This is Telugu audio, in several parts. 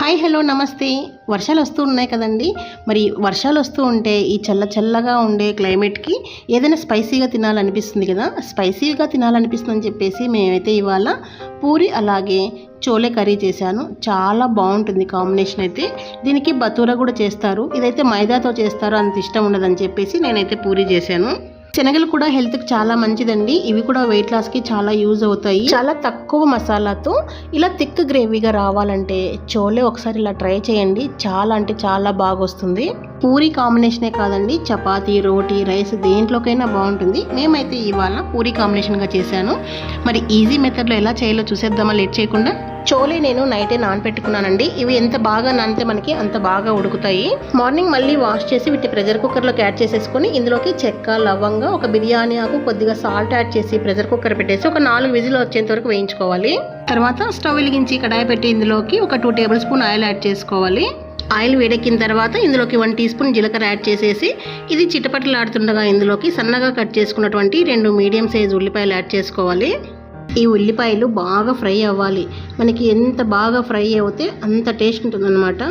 హాయ్ హలో నమస్తే. వర్షాలు వస్తూ ఉన్నాయి కదండి. మరి వర్షాలు వస్తూ ఉంటే ఈ చల్ల చల్లగా ఉండే క్లైమేట్కి ఏదైనా స్పైసీగా తినాలనిపిస్తుంది కదా? స్పైసీగా తినాలనిపిస్తుంది అని చెప్పేసి మేమైతే ఇవాళ పూరి అలాగే చోలే కర్రీ చేశాను. చాలా బాగుంటుంది కాంబినేషన్ అయితే. దీనికి బతూర కూడా చేస్తారు. ఇదైతే మైదాతో చేస్తారు అంత ఇష్టం ఉండదని చెప్పేసి నేనైతే పూరి చేశాను. శనగలు కూడా హెల్త్కి చాలా మంచిదండి. ఇవి కూడా వెయిట్ లాస్కి చాలా యూజ్ అవుతాయి. చాలా తక్కువ మసాలాతో ఇలా థిక్ గ్రేవీగా రావాలంటే చోలే ఒకసారి ఇలా ట్రై చేయండి. చాలా అంటే చాలా బాగా వస్తుంది పూరి కాంబినేషనే కాదండి. చపాతీ రోటీ రైస్ దేంట్లోకైనా బాగుంటుంది. మేమైతే ఇవాళ పూరి కాంబినేషన్గా చేశాను. మరి ఈజీ మెథడ్లో ఎలా చేయాలో చూసేద్దామా? లేట్ చేయకుండా? చోలే నేను నైటే నానపెట్టుకున్నానండి. ఇవి ఎంత బాగా నానితే మనకి అంత బాగా ఉడుకుతాయి. మార్నింగ్ మళ్ళీ వాష్ చేసి వీటి ప్రెషర్ కుక్కర్లోకి యాడ్ చేసేసుకొని ఇందులోకి చెక్క లవంగా ఒక బిర్యానీ ఆకు కొద్దిగా సాల్ట్ యాడ్ చేసి ప్రెషర్ కుక్కర్ పెట్టేసి ఒక నాలుగు విజిల్ వచ్చేంత వరకు వేయించుకోవాలి. తర్వాత స్టవ్ వెలిగించి కడాయి పెట్టి ఇందులోకి ఒక two tablespoon oil add చేసుకోవాలి. ఆయిల్ వేడెక్కిన తర్వాత ఇందులోకి వన్ టీ స్పూన్ జీలకర్ర యాడ్ చేసేసి ఇది చిటపటలాడుతుండగా ఇందులోకి సన్నగా కట్ చేసుకున్నటువంటి రెండు మీడియం సైజ్ ఉల్లిపాయలు యాడ్ చేసుకోవాలి. ఈ ఉల్లిపాయలు బాగా ఫ్రై అవ్వాలి. మనకి ఎంత బాగా ఫ్రై అవుతే అంత టేస్ట్ ఉంటుందన్నమాట.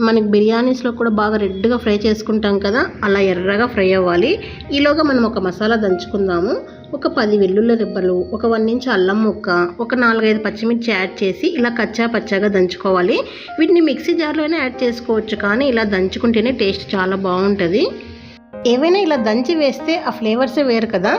మనకి బిర్యానీస్లో కూడా బాగా రెడ్గా ఫ్రై చేసుకుంటాం కదా అలా ఎర్రగా ఫ్రై అవ్వాలి. ఈలోగా మనం ఒక మసాలా దంచుకుందాము. ఒక పది వెల్లుల్లి రెబ్బలు ఒక వన్ ఇంచ్ అల్లం ముక్క ఒక నాలుగైదు పచ్చిమిర్చి యాడ్ చేసి ఇలా కచ్చా పచ్చాగా దంచుకోవాలి. వీటిని మిక్సీ జార్లోనే యాడ్ చేసుకోవచ్చు కానీ ఇలా దంచుకుంటేనే టేస్ట్ చాలా బాగుంటుంది. ఏవైనా ఇలా దంచి వేస్తే ఆ ఫ్లేవర్సే వేరు కదా.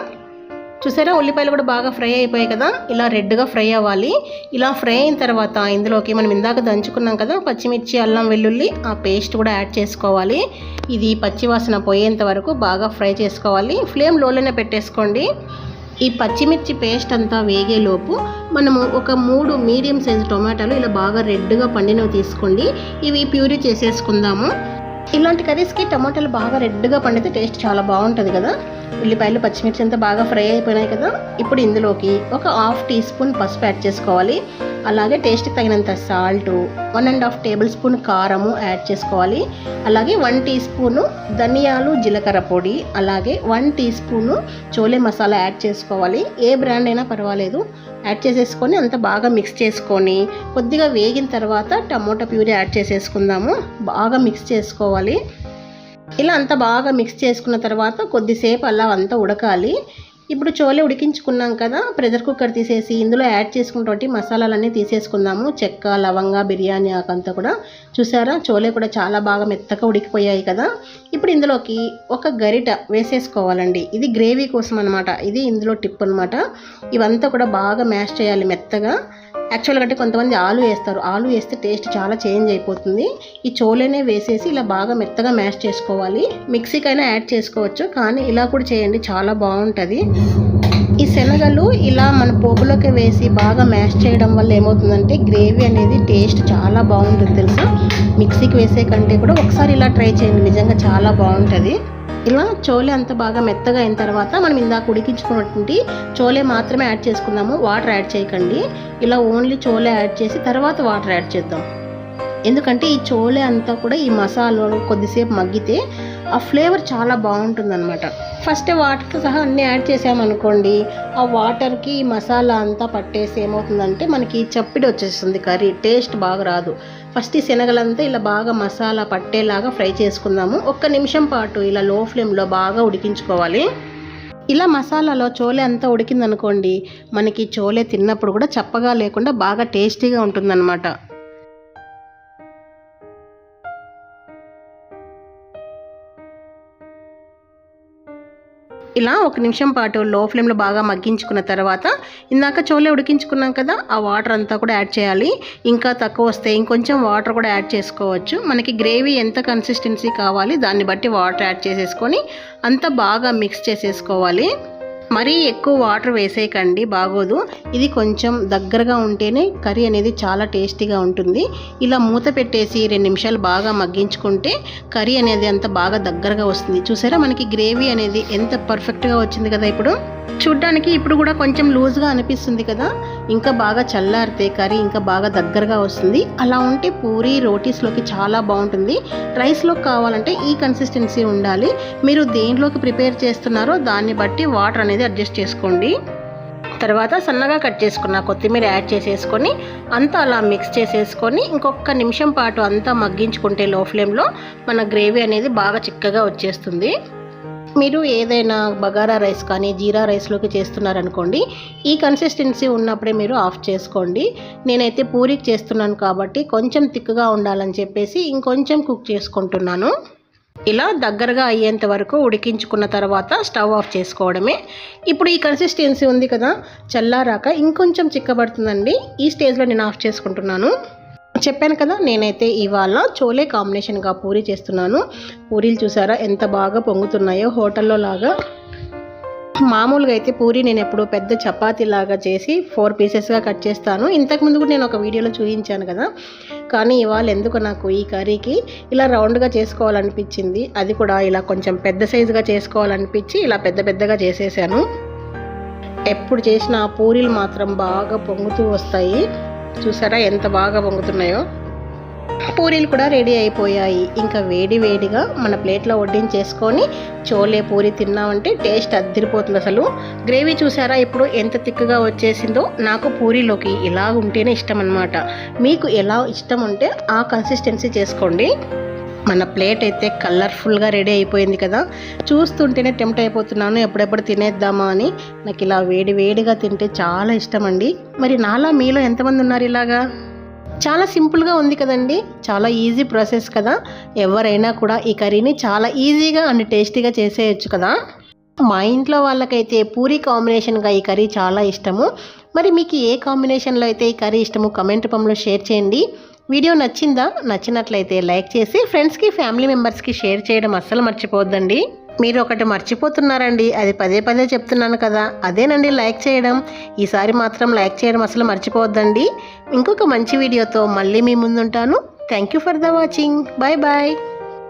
చూసారా? ఉల్లిపాయలు కూడా బాగా ఫ్రై అయిపోయాయి కదా? ఇలా రెడ్గా ఫ్రై అవ్వాలి. ఇలా ఫ్రై అయిన తర్వాత ఇందులోకి మనం ఇందాక దంచుకున్నాం కదా పచ్చిమిర్చి అల్లం వెల్లుల్లి ఆ పేస్ట్ కూడా యాడ్ చేసుకోవాలి. ఇది పచ్చివాసన పోయేంత వరకు బాగా ఫ్రై చేసుకోవాలి. ఫ్లేమ్ లోలోనే పెట్టేసుకోండి. ఈ పచ్చిమిర్చి పేస్ట్ అంతా వేగేలోపు మనము ఒక మూడు మీడియం సైజు టొమాటోలు ఇలా బాగా రెడ్గా పండినవి తీసుకోండి. ఇవి ప్యూరీ చేసేసుకుందాము. ఇలాంటి కర్రీస్కి టమాటాలు బాగా రెడ్గా పండితే టేస్ట్ చాలా బాగుంటుంది కదా. ఉల్లిపాయలు పచ్చిమిర్చి అంతా బాగా ఫ్రై అయిపోయినాయి కదా. ఇప్పుడు ఇందులోకి ఒక హాఫ్ టీ స్పూన్ పసుపు యాడ్ చేసుకోవాలి. అలాగే టేస్ట్కి తగినంత salt one and half tablespoon కారము యాడ్ చేసుకోవాలి. అలాగే వన్ టీ స్పూను ధనియాలు జీలకర్ర పొడి అలాగే one teaspoon chole masala add చేసుకోవాలి. ఏ బ్రాండ్ అయినా పర్వాలేదు. యాడ్ చేసేసుకొని అంత బాగా మిక్స్ చేసుకొని కొద్దిగా వేగిన తర్వాత టమోటా ప్యూరీ యాడ్ చేసేసుకుందాము. బాగా మిక్స్ చేసుకోవాలి. ఇలా అంతా బాగా మిక్స్ చేసుకున్న తర్వాత కొద్దిసేపు అలా అంతా ఉడకాలి. ఇప్పుడు చోలే ఉడికించుకున్నాం కదా ప్రెషర్ కుక్కర్ తీసేసి ఇందులో యాడ్ చేసుకున్నటువంటి మసాలాలన్నీ తీసేసుకుందాము. చెక్క లవంగా బిర్యానీ ఆకంతా కూడా చూసారా? చోలే కూడా చాలా బాగా మెత్తగా ఉడికిపోయాయి కదా. ఇప్పుడు ఇందులోకి ఒక గరిట వేసేసుకోవాలండి. ఇది గ్రేవీ కోసం అనమాట ఇది ఇందులో టిప్ అనమాట ఇవంతా కూడా బాగా మ్యాష్ చేయాలి మెత్తగా. యాక్చువల్గా అంటే కొంతమంది ఆలు వేస్తారు. ఆలు వేస్తే టేస్ట్ చాలా చేంజ్ అయిపోతుంది. ఈ చోలేనే వేసేసి ఇలా బాగా మెత్తగా మ్యాష్ చేసుకోవాలి. మిక్సీకైనా యాడ్ చేసుకోవచ్చు. కానీ ఇలా కూడా చేయండి. చాలా బాగుంటుంది. ఈ శనగలు ఇలా మన పోపులోకి వేసి బాగా మ్యాష్ చేయడం వల్ల ఏమవుతుందంటే గ్రేవీ అనేది టేస్ట్ చాలా బాగుంటుంది తెలుసా? మిక్సీకి వేసే కంటే కూడా ఒకసారి ఇలా ట్రై చేయండి. నిజంగా చాలా బాగుంటుంది. ఇలా చోలే అంత బాగా మెత్తగా అయిన తర్వాత మనం ఇందాక ఉడికించుకున్నటువంటి చోలే మాత్రమే యాడ్ చేసుకుందాము. వాటర్ యాడ్ చేయకండి. ఇలా ఓన్లీ చోలే యాడ్ చేసి తర్వాత వాటర్ యాడ్ చేద్దాం. ఎందుకంటే ఈ చోలే అంతా కూడా ఈ మసాలాలో కొద్దిసేపు మగ్గితే ఆ ఫ్లేవర్ చాలా బాగుంటుందన్నమాట. ఫస్ట్ వాటర్తో సహా అన్నీ యాడ్ చేసామనుకోండి ఆ వాటర్కి మసాలా అంతా పట్టేసి ఏమవుతుందంటే మనకి చప్పిడి వచ్చేస్తుంది కర్రీ టేస్ట్ బాగా రాదు. ఫస్ట్ ఈ శనగలంతా ఇలా బాగా మసాలా పట్టేలాగా ఫ్రై చేసుకుందాము. ఒక్క నిమిషం పాటు ఇలా లో ఫ్లేమ్లో బాగా ఉడికించుకోవాలి. ఇలా మసాలాలో చోలే అంతా ఉడికిందనుకోండి మనకి చోలే తిన్నప్పుడు కూడా చప్పగా లేకుండా బాగా టేస్టీగా ఉంటుందన్నమాట. ఇలా ఒక నిమిషం పాటు లో ఫ్లేమ్లో బాగా మగ్గించుకున్న తర్వాత ఇందాక చోలే ఉడికించుకున్నాం కదా ఆ వాటర్ అంతా కూడా యాడ్ చేయాలి. ఇంకా తక్కువ వస్తే ఇంకొంచెం వాటర్ కూడా యాడ్ చేసుకోవచ్చు. మనకి గ్రేవీ ఎంత కన్సిస్టెన్సీ కావాలి దాన్ని బట్టి వాటర్ యాడ్ చేసేసుకొని అంతా బాగా మిక్స్ చేసేసుకోవాలి. మరీ ఎక్కువ వాటర్ వేసేయకండి బాగోదు. ఇది కొంచెం దగ్గరగా ఉంటేనే కర్రీ అనేది చాలా టేస్టీగా ఉంటుంది. ఇలా మూత పెట్టేసి రెండు నిమిషాలు బాగా మగ్గించుకుంటే కర్రీ అనేది అంత బాగా దగ్గరగా వస్తుంది. చూసారా మనకి గ్రేవీ అనేది ఎంత పర్ఫెక్ట్గా వచ్చింది కదా ఇప్పుడు. చూడ్డానికి ఇప్పుడు కూడా కొంచెం లూజ్గా అనిపిస్తుంది కదా. ఇంకా బాగా చల్లారితే కర్రీ ఇంకా బాగా దగ్గరగా వస్తుంది. అలా ఉంటే పూరి రోటీస్లోకి చాలా బాగుంటుంది. రైస్లోకి కావాలంటే ఈ కన్సిస్టెన్సీ ఉండాలి. మీరు దేంట్లోకి ప్రిపేర్ చేస్తున్నారో దాన్ని బట్టి వాటర్ అనేది అడ్జస్ట్ చేసుకోండి. తర్వాత సన్నగా కట్ చేసుకున్న కొత్తిమీర యాడ్ చేసేసుకొని అంతా అలా మిక్స్ చేసేసుకొని ఇంకొక నిమిషం పాటు అంతా మగ్గించుకుంటే లో ఫ్లేమ్లో మన గ్రేవీ అనేది బాగా చిక్కగా వచ్చేస్తుంది. మీరు ఏదైనా బగారా రైస్ కానీ జీరా రైస్లోకి చేస్తున్నారనుకోండి ఈ కన్సిస్టెన్సీ ఉన్నప్పుడే మీరు ఆఫ్ చేసుకోండి. నేనైతే పూరికి చేస్తున్నాను కాబట్టి కొంచెం తిక్కుగా ఉండాలని చెప్పేసి ఇంకొంచెం కుక్ చేసుకుంటున్నాను. ఇలా దగ్గరగా అయ్యేంత వరకు ఉడికించుకున్న తర్వాత స్టవ్ ఆఫ్ చేసుకోవడమే. ఇప్పుడు ఈ కన్సిస్టెన్సీ ఉంది కదా చల్లారాక ఇంకొంచెం చిక్కబడుతుందండి. ఈ స్టేజ్లో నేను ఆఫ్ చేసుకుంటున్నాను. చెప్పాను కదా నేనైతే ఇవాళ చోలే కాంబినేషన్గా పూరి చేస్తున్నాను. పూరీలు చూసారా ఎంత బాగా పొంగుతున్నాయో హోటల్లో లాగా. మామూలుగా అయితే పూరి నేను ఎప్పుడు పెద్ద చపాతీలాగా చేసి ఫోర్ పీసెస్గా కట్ చేస్తాను. ఇంతకుముందు కూడా నేను ఒక వీడియోలో చూపించాను కదా. కానీ ఇవాళ ఎందుకు నాకు ఈ కర్రీకి ఇలా రౌండ్గా చేసుకోవాలనిపించింది. అది కూడా ఇలా కొంచెం పెద్ద సైజుగా చేసుకోవాలనిపించి ఇలా పెద్ద పెద్దగా చేసేసాను. ఎప్పుడు చేసిన పూరీలు మాత్రం బాగా పొంగుతూ వస్తాయి. చూసారా ఎంత బాగా పొంగుతున్నాయో? పూరీలు కూడా రెడీ అయిపోయాయి. ఇంకా వేడి వేడిగా మన ప్లేట్లో వడ్డించేసుకొని చోలే పూరి తిన్నామంటే టేస్ట్ అద్దరిపోతుంది అసలు. గ్రేవీ చూసారా? ఇప్పుడు ఎంత తిక్కుగా వచ్చేసిందో నాకు పూరీలోకి ఇలా ఉంటేనే ఇష్టం అనమాట మీకు ఎలా ఇష్టం ఉంటే ఆ కన్సిస్టెన్సీ చేసుకోండి. మన ప్లేట్ అయితే కలర్ఫుల్గా రెడీ అయిపోయింది కదా. చూస్తుంటేనే టెంప్ట్ అయిపోతున్నాను. ఎప్పుడెప్పుడు తినేద్దామా అని. నాకు ఇలా వేడి వేడిగా తింటే చాలా ఇష్టం అండి మరి నాలా మీలో ఎంతమంది ఉన్నారు ఇలాగా? చాలా సింపుల్గా ఉంది కదండి. చాలా ఈజీ ప్రాసెస్ కదా. ఎవరైనా కూడా ఈ కర్రీని చాలా ఈజీగా అండ్ టేస్టీగా చేసేయచ్చు కదా. మా ఇంట్లో వాళ్ళకైతే పూరి కాంబినేషన్గా ఈ కర్రీ చాలా ఇష్టము. మరి మీకు ఏ కాంబినేషన్లో అయితే ఈ కర్రీ ఇష్టమో కమెంట్ రూపంలో షేర్ చేయండి. వీడియో నచ్చిందా? నచ్చినట్లయితే లైక్ చేసి ఫ్రెండ్స్కి ఫ్యామిలీ మెంబర్స్కి షేర్ చేయడం అస్సలు మర్చిపోవద్దండి. మీరు ఒకటి మర్చిపోతున్నారండి. అది పదే పదే చెప్తున్నాను కదా. అదేనండి లైక్ చేయడం. ఈసారి మాత్రం లైక్ చేయడం అసలు మర్చిపోవద్దండి. ఇంకొక మంచి వీడియోతో మళ్ళీ మీ ముందుంటాను. Thank you for the watching. Bye bye